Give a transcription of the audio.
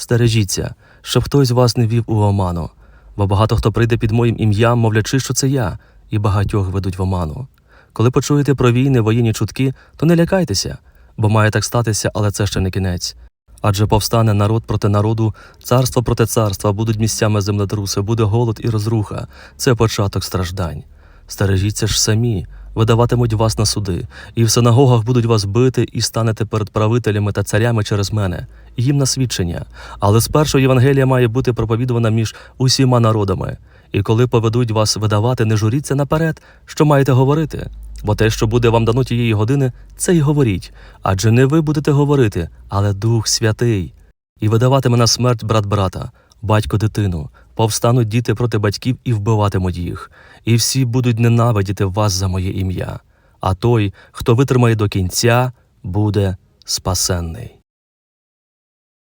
Стережіться, щоб хтось вас не вів у оману, бо багато хто прийде під моїм ім'ям, мовлячи, що це я, і багатьох ведуть в оману. Коли почуєте про війни, воєнні чутки, то не лякайтеся, бо має так статися, але це ще не кінець. Адже повстане народ проти народу, царство проти царства, будуть місцями землетруси, буде голод і розруха. Це початок страждань. Стережіться ж самі, видаватимуть вас на суди, і в синагогах будуть вас бити, і станете перед правителями та царями через мене, їм на свідчення. Але спершу Євангелія має бути проповідувана між усіма народами. І коли поведуть вас видавати, не журіться наперед, що маєте говорити. Бо те, що буде вам дано тієї години, це й говоріть. Адже не ви будете говорити, але Дух Святий. І видаватиме на смерть брат брата, батько дитину, повстануть діти проти батьків і вбиватимуть їх, і всі будуть ненавидіти вас за моє ім'я. А той, хто витримає до кінця, буде спасенний.